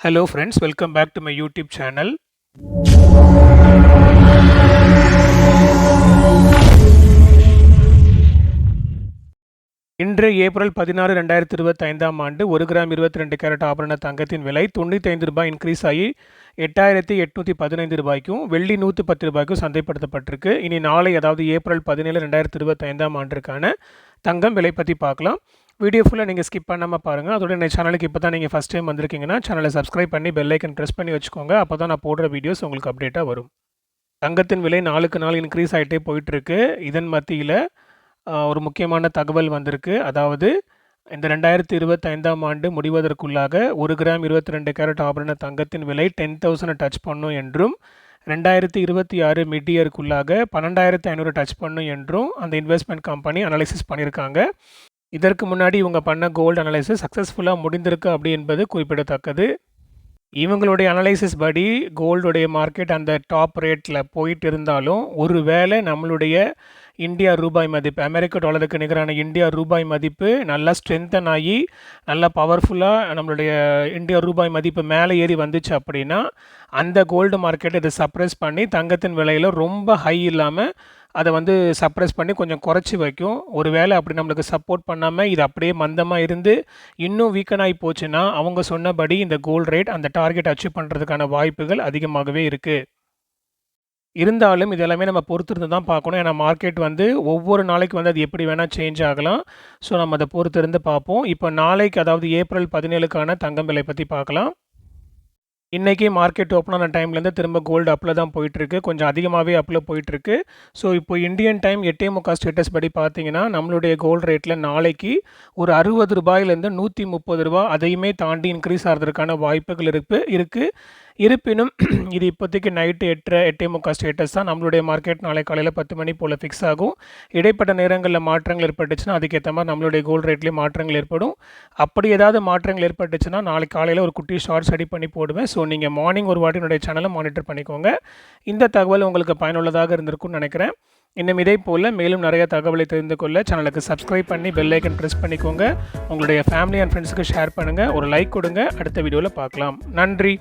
Hello friends welcome back to my YouTube channel இன்று April பதினாறு ரெண்டாயிரத்தி இருபத்தைந்தாம் ஆண்டு ஒரு கிராம் இருபத்தி ரெண்டு கேரட் ஆபரண தங்கத்தின் விலை தொண்ணூற்றி ஐந்து ரூபாய் இன்க்ரீஸ் ஆகி எட்டாயிரத்தி எட்நூற்றி பதினைந்து ரூபாய்க்கும் வெள்ளி நூற்றி பத்து ரூபாய்க்கும் சந்தைப்படுத்தப்பட்டிருக்கு. இனி நாளை அதாவது ஏப்ரல் பதினேழு ரெண்டாயிரத்தி இருபத்தைந்தாம் ஆண்டிற்கான தங்கம் விலை பற்றி பார்க்கலாம். வீடியோ ஃபுல்லாக நீங்கள் ஸ்கிப் பண்ணாமல் பாருங்கள் அதோட என் சேனலுக்கு இப்போ தான் நீங்கள் ஃபஸ்ட் டைம் வந்திருக்கீங்கன்னா சேனலை சப்ஸ்கிரைப் பண்ணி பெல் ஐக்கன் ப்ரெஸ் பண்ணி வச்சுக்கோங்க. அப்போ தான் நான் போடுற வீடியோஸ் உங்களுக்கு அப்டேட்டாக வரும். தங்கத்தின் விலை நாளுக்கு நாள் இன்க்ரீஸ் ஆகிட்டே போயிட்டுருக்கு. இதன் மத்தியில் ஒரு முக்கியமான தகவல் வந்திருக்கு. அதாவது இந்த ரெண்டாயிரத்தி இருபத்தைந்தாம் ஆண்டு முடிவதற்குள்ளாக ஒரு கிராம் இருபத்தி ரெண்டு கேரட் ஆபரண தங்கத்தின் விலை டென் தௌசண்ட் டச் பண்ணும் என்றும் ரெண்டாயிரத்தி இருபத்தி ஆறு மிட் இயருக்குள்ளாக பன்னெண்டாயிரத்தி ஐநூறு டச் பண்ணும் என்றும் அந்த இன்வெஸ்ட்மெண்ட் கம்பெனி அனலைசிஸ் பண்ணியிருக்காங்க. இதற்கு முன்னாடி இவங்க பண்ண கோல்டு அனலைசிஸ் சக்ஸஸ்ஃபுல்லாக முடிந்திருக்கு அப்படி என்பது குறிப்பிடத்தக்கது. இவங்களுடைய அனலைசிஸ் படி கோல்டுடைய மார்க்கெட் அந்த டாப் ரேட்டில் போயிட்டு இருந்தாலும் ஒருவேளை நம்மளுடைய இந்தியா ரூபாய் மதிப்பு அமெரிக்க டாலருக்கு நிகரான இந்தியா ரூபாய் மதிப்பு நல்லா ஸ்ட்ரென்தன் ஆகி நல்லா பவர்ஃபுல்லாக நம்மளுடைய இந்தியா ரூபாய் மதிப்பு மேலே ஏறி வந்துச்சு அப்படின்னா அந்த கோல்டு மார்க்கெட் இதை சப்ரஸ் பண்ணி தங்கத்தின் விலையில் ரொம்ப ஹை இல்லாமல் அதை வந்து சப்ரஸ் பண்ணி கொஞ்சம் குறைச்சி வைக்கும். ஒரு வேளை அப்படி நம்மளுக்கு சப்போர்ட் பண்ணாமல் இது அப்படியே மந்தமாக இருந்து இன்னும் வீக்கன் ஆகி போச்சுன்னா அவங்க சொன்னபடி இந்த கோல் ரேட் அந்த டார்கெட் அச்சீவ் பண்ணுறதுக்கான வாய்ப்புகள் அதிகமாகவே இருக்குது இருந்தாலும் இது எல்லாமே நம்ம பொறுத்திருந்து தான் பார்க்கணும். ஏன்னா மார்க்கெட் வந்து ஒவ்வொரு நாளைக்கு வந்து அது எப்படி வேணால் சேஞ்ச் ஆகலாம். ஸோ நம்ம அதை பொறுத்திருந்து பார்ப்போம். இப்போ நாளைக்கு அதாவது ஏப்ரல் பதினேழுக்கான தங்கம் விலை பற்றி பார்க்கலாம். இன்றைக்கி மார்க்கெட் ஓப்பன் ஆன டைம்லேருந்து திரும்ப கோல்டு அப்பில் தான் போயிட்டுருக்கு. கொஞ்சம் அதிகமாகவே அப்பில் போயிட்டுருக்கு. ஸோ இப்போ இந்தியன் டைம் எட்டே முக்கா ஸ்டேட்டஸ் படி பார்த்தீங்கன்னா நம்மளுடைய கோல்டு ரேட்டில் நாளைக்கு ஒரு அறுபது ரூபாயிலேருந்து நூற்றி முப்பது ரூபா அதையுமே தாண்டி இன்க்ரீஸ் ஆகிறதுக்கான வாய்ப்புகள் இருக்கு இருக்குது இருப்பினும் இது இப்போதைக்கு நைட்டு எட்டரை எட்டே முக்கா ஸ்டேட்டஸ் தான். நம்மளுடைய மார்க்கெட் நாளை காலையில் பத்து மணி போல் ஃபிக்ஸ் ஆகும். இடைப்பட்ட நேரங்களில் மாற்றங்கள் ஏற்பட்டுச்சுன்னா அதுக்கேற்ற மாதிரி நம்மளுடைய கோல்டு ரேட்லேயும் மாற்றங்கள் ஏற்படும். அப்படி ஏதாவது மாற்றங்கள் ஏற்பட்டுச்சுன்னா நாளைக்கு காலையில் ஒரு குட்டி ஷார்ட்ஸ் ரெடி பண்ணி போடுவேன். ஸோ ஸோ நீங்கள் மார்னிங் ஒரு வாட்டி என்னுடைய சேனலை மானிட்டர் பண்ணிக்கோங்க. இந்த தகவல் உங்களுக்கு பயனுள்ளதாக இருந்திருக்கும்னு நினைக்கிறேன். இன்னும் இதே போல் மேலும் நிறைய தகவலை தெரிந்து கொள்ள சேனலுக்கு சப்ஸ்கிரைப் பண்ணி பெல் ஐக்கன் ப்ரெஸ் பண்ணிக்கோங்க. உங்களுடைய ஃபேமிலி அண்ட் ஃப்ரெண்ட்ஸுக்கு ஷேர் பண்ணுங்கள் ஒரு லைக் கொடுங்க. அடுத்த வீடியோவில் பார்க்கலாம். நன்றி.